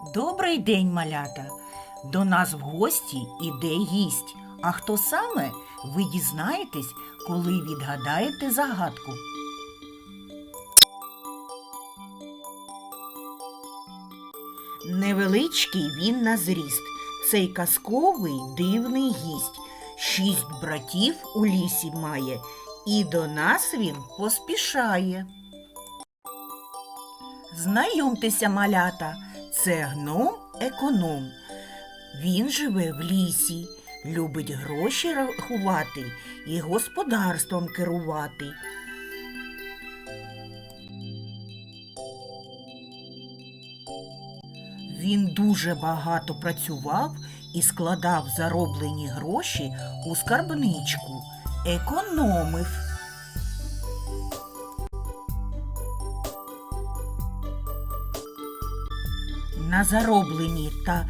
Добрий день, малята! До нас в гості іде гість. А хто саме, ви дізнаєтесь, коли відгадаєте загадку. Невеличкий він на зріст, цей казковий дивний гість. Шість братів у лісі має, і до нас він поспішає. Знайомтеся, малята, це гном економ. Він живе в лісі, любить гроші рахувати і господарством керувати. Він дуже багато працював і складав зароблені гроші у скарбничку, економив. На зароблені та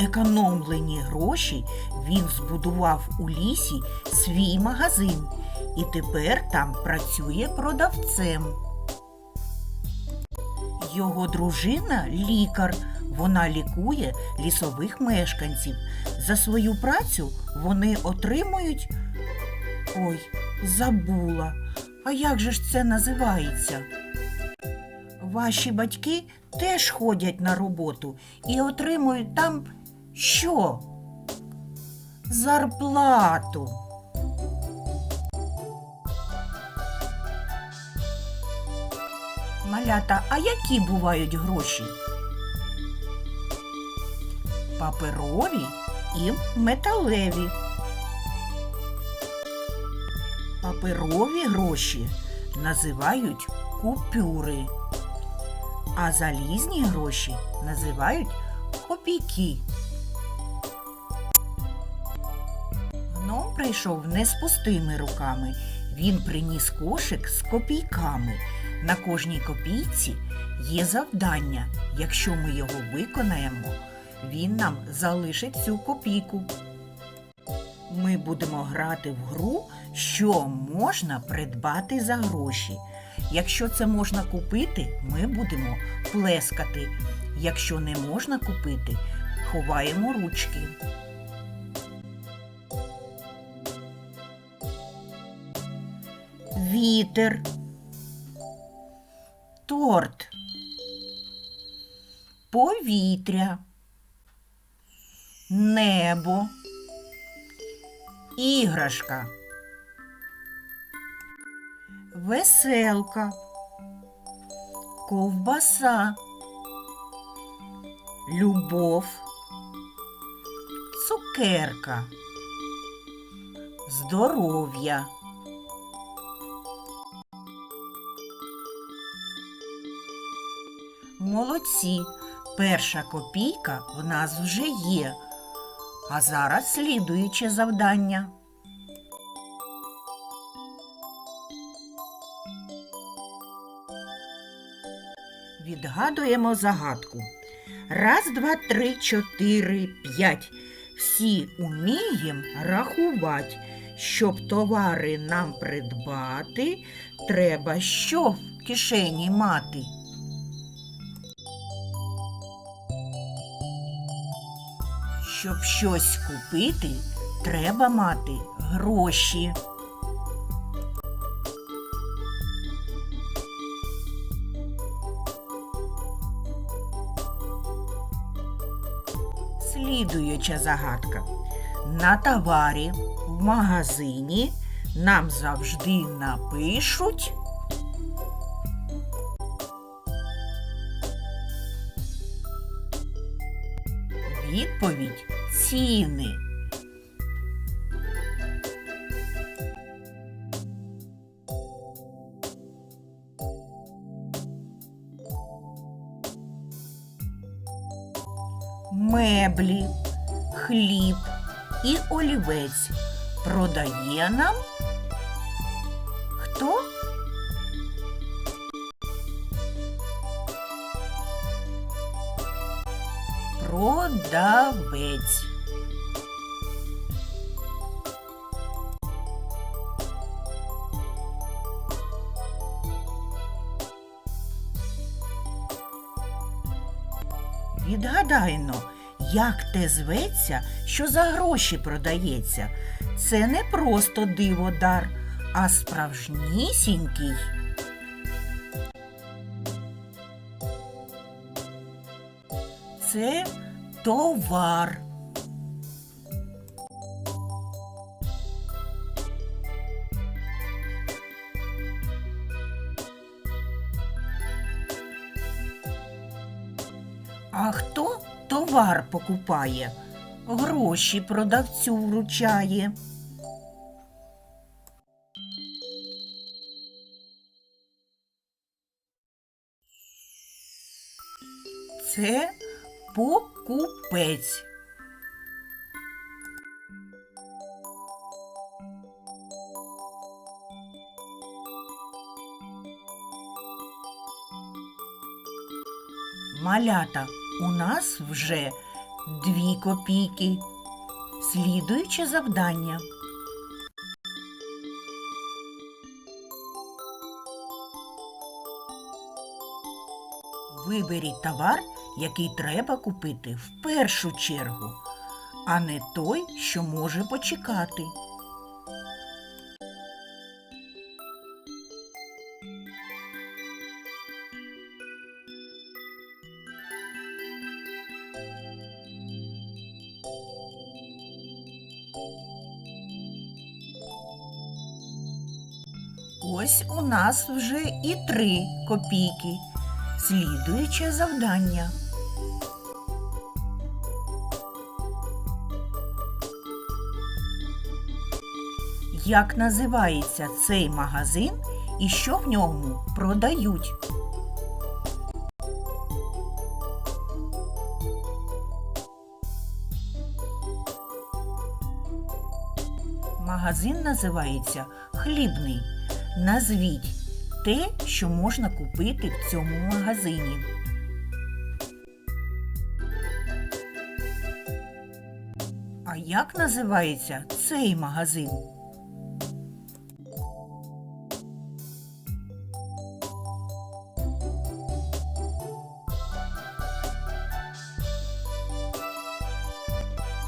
зекономлені гроші він збудував у лісі свій магазин і тепер там працює продавцем. Його дружина лікар. Вона лікує лісових мешканців. За свою працю вони отримують. Ой, забула. А як же ж це називається? Ваші батьки теж ходять на роботу і отримують там що? Зарплату. Малята, а які бувають гроші? Паперові і металеві. Паперові гроші називають купюри, а залізні гроші називають копійки. Гном прийшов не з пустими руками. Він приніс кошик з копійками. На кожній копійці є завдання. Якщо ми його виконаємо, він нам залишить цю копійку. Ми будемо грати в гру, що можна придбати за гроші. Якщо це можна купити, ми будемо плескати. Якщо не можна купити, ховаємо ручки. Вітер. Торт. Повітря. Небо. Іграшка. Веселка. Ковбаса. Любов. Цукерка. Здоров'я. Молодці. Перша копійка в нас вже є. А зараз слідуюче завдання. Відгадуємо загадку. Раз, два, три, чотири, п'ять. Всі умієм рахувати. Щоб товари нам придбати, треба що в кишені мати. Щоб щось купити, треба мати гроші. Слідуюча загадка. На товарі в магазині нам завжди напишуть. Відповідь ціни. Хліб і олівець продає нам хто? Продавець. Відгадайно, як те зветься, що за гроші продається. Це не просто диво-дар, а справжнісінький. Це товар. А хто товар покупає? Гроші продавцю вручає. Це покупець. Малята, у нас вже дві копійки. Слідуюче завдання. Виберіть товар, який треба купити в першу чергу, а не той, що може почекати. Ось у нас вже і три копійки. Слідуюче завдання. Як називається цей магазин і що в ньому продають? Магазин називається Хлібний. Назвіть те, що можна купити в цьому магазині. А як називається цей магазин?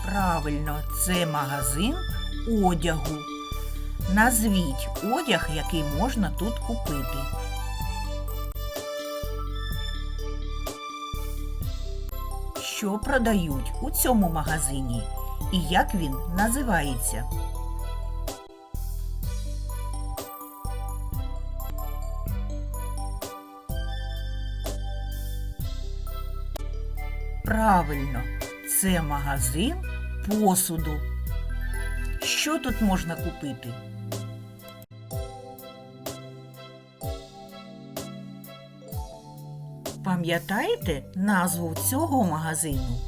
Правильно, це магазин одягу. Назвіть одяг, який можна тут купити. Що продають у цьому магазині і як він називається? Правильно, це магазин посуду. Що тут можна купити? Пам'ятаєте назву цього магазину?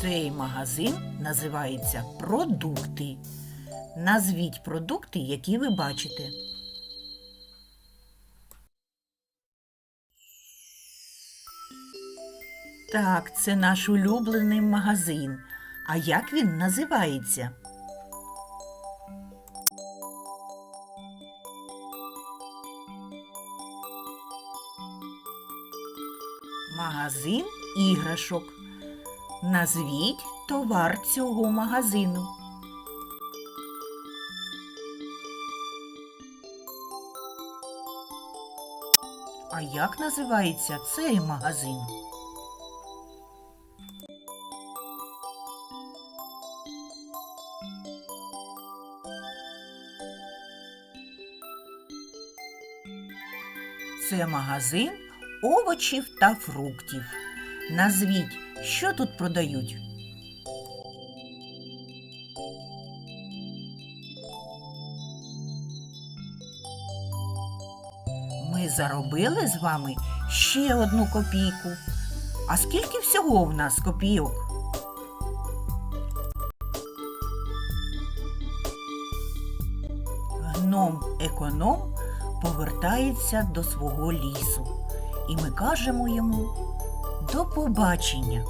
Цей магазин називається Продукти. Назвіть продукти, які ви бачите. Так, це наш улюблений магазин. А як він називається? Магазин іграшок. Назвіть товар цього магазину. А як називається цей магазин? Це магазин овочів та фруктів. Назвіть, що тут продають? Ми заробили з вами ще одну копійку. А скільки всього в нас копійок? Гном економ повертається до свого лісу, і ми кажемо йому до побачення.